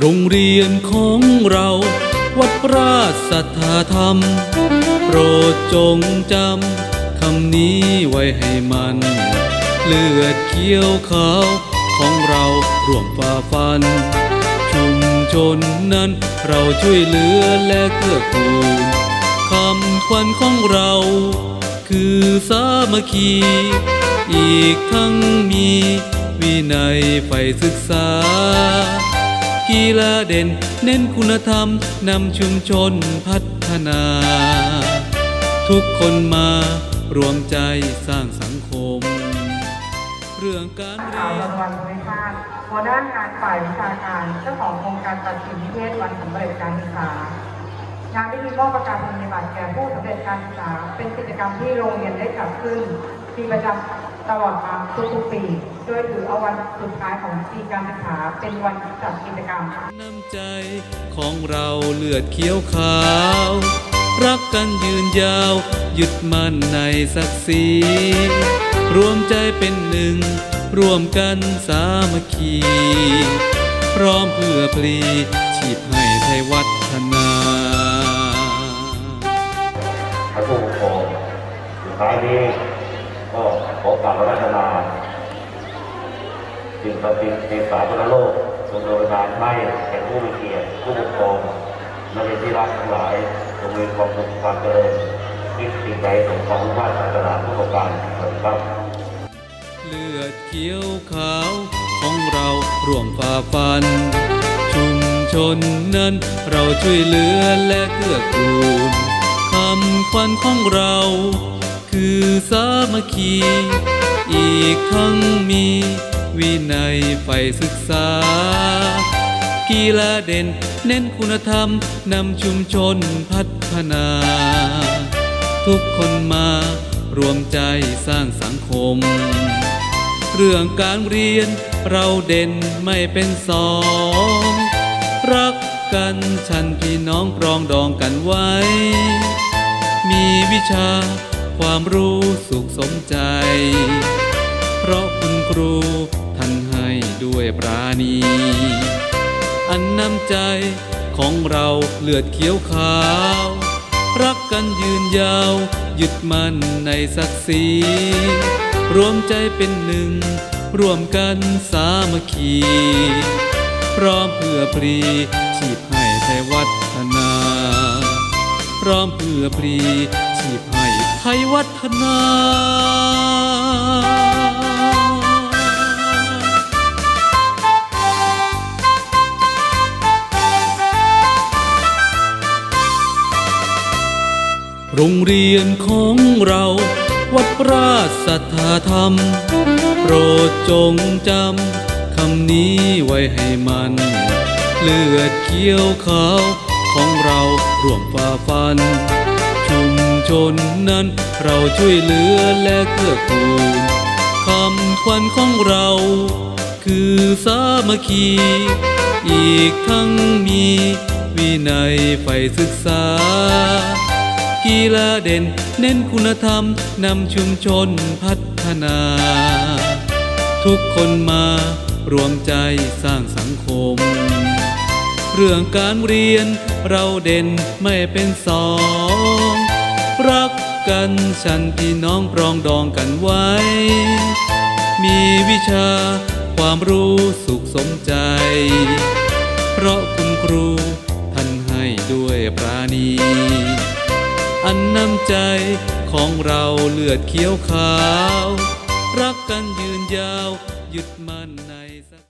โรงเรียนของเรา วัดราชสัทธาธรรม โปรดจงจำคำนี้ไว้ให้มัน เลือดเคี้ยวขาวของเราร่วมฝ่าฟัน ชุมชนนั้นเราช่วยเหลือและเกื้อกูลคำขวัญของเรา คือสามัคคี อีกทั้งมีวินัยใฝ่ศึกษา กีฬาเด่น เน้นคุณธรรม นำชุมชนพัฒนา ทุกคนมารวมใจสร้างสังคม เรื่องการข่าเรีวยนรางวัลภูมิภาคหัวหน้างานฝ่ายวิชาการเจ้าของโครงการตัดสินนิเทศวันสำเร็จการศึกษางานพิธีมอบประกาศนียบัตรแก่ผู้สำเร็จการศึกษา เป็นกิจกรรมที่โรงเรียนได้จัดขึ้นปีประจำ ตลอดมาทุกๆปี โดยถือเอาวันสุดท้ายของปีการศึกษาเป็นวันจัดกิจกรรมน้ำใจของเราเลือดเขียวขาว รักกันยืนยาวยึดมั่นในศักดิ์ศรีรวมใจเป็นหนึ่ง ร่วมกันสามัคคี พร้อมเพื่อพลีชีพให้ไทยวัฒนาท่านผู้ปกครองสุดท้ายนี้ ก็ขอกราบรัธนาสิ่งศักดิ์สิทธิ์ในสาธารณโลกทรงโดยการให้แก่ผู้มีเกียรติผู้ปกครองนักเรียนที่รักทั้งหลายจงมีความสุขความเจริญคิดสิ่งใดสมของพระศาสนาผู้ประการสวัสดีครับเลือดเขียวขาวของเราร่วมฝ่าฟัน ชุมชนนั้นเราช่วยเหลือและเกื้อกูลคำขวัญของเรา คือสามัคคี อีกทั้งมีวินัยใฝ่ศึกษา กีฬาเด่นเน้นคุณธรรมนำชุมชนพัฒนา ทุกคนมารวมใจสร้างสังคม เรื่องการเรียนเราเด่นไม่เป็นสอง รักกันฉันพี่น้องปรองดองกันไว้ มีวิชา ความรู้สุขสมใจ เพราะคุณครูท่านให้ด้วยปราณี อันน้ำใจของเราเลือดเขียวขาว รักกันยืนยาวยึดมั่นในศักดิ์ศรีรวมใจเป็นหนึ่ง ร่วมกันสามัคคี พร้อมเพื่อปรีชีพให้ไทยวัฒนา พร้อมเพื่อปรี ชีพให้ไทยวัฒนาโรงเรียนของเราวัดราชสัทธาธรรม โปรดจงจำคำนี้ไว้ให้มัน เลือดเขียวขาวของเราร่วมฝ่าฟัน ชุมชนนั้น เราช่วยเหลือและเกื้อกูลคำขวัญของเรา คือสามัคคี อีกทั้งมีวินัยใฝ่ศึกษา กีฬาเด่นเน้นคุณธรรมนำชุมชนพัฒนา ทุกคนมารวมใจสร้างสังคม เรื่องการเรียนเราเด่นไม่เป็นสอง รักกันฉันพี่น้องปรองดองกันไว้ มีวิชาความรู้สุขสมใจ เพราะคุณครูท่านให้ด้วยปราณี อันน้ำใจของเราเลือดเขียวขาว รักกันยืนยาวยึดมั่นในสัก